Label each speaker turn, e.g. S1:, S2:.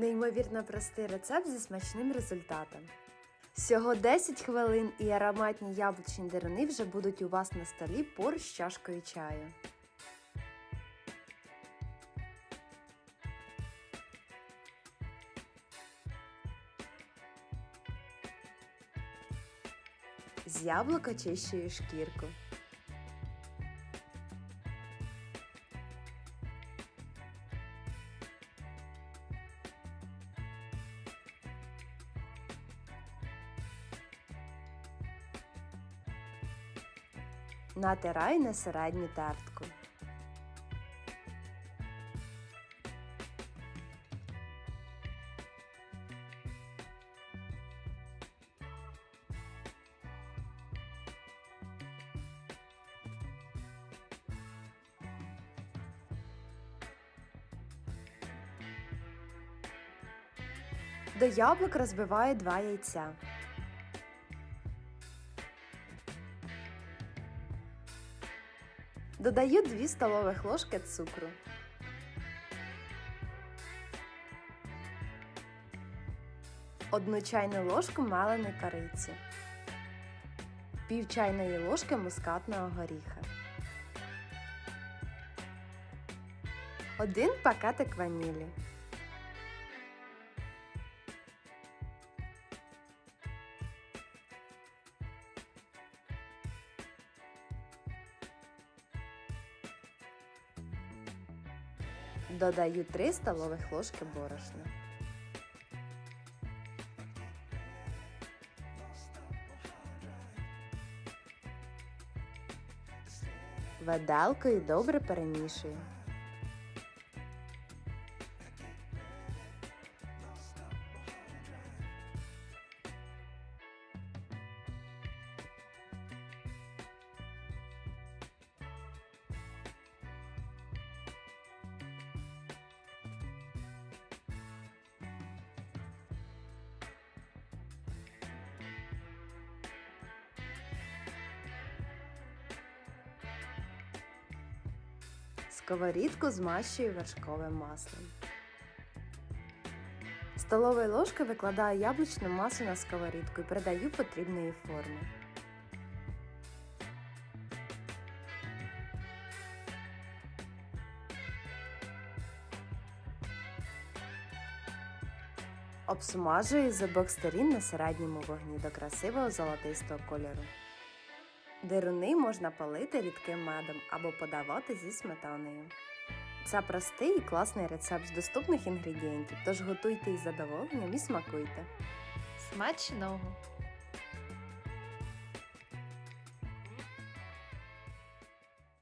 S1: Неймовірно простий рецепт зі смачним результатом. Всього 10 хвилин і ароматні яблучні деруни вже будуть у вас на столі поруч з чашкою чаю. З яблук очищую шкірку. Натирай на середню тертку. До яблук розбиваю два яйця. Додаю 2 столових ложки цукру. Одну чайну ложку меленої кориці. Пів чайної ложки мускатного горіха. Один пакетик ванілі. Додаю 3 столових ложки борошна. Виделкою добре перемішую. Сковорідку змащую вершковим маслом. Столовою ложкою викладаю яблучне масло на сковорідку і придаю потрібної форми. Обсмажую з обох сторін на середньому вогні до красивого золотистого кольору. Деруни можна палити рідким медом або подавати зі сметаною. Це простий і класний рецепт з доступних інгредієнтів, тож готуйте із задоволенням і смакуйте.
S2: Смачного!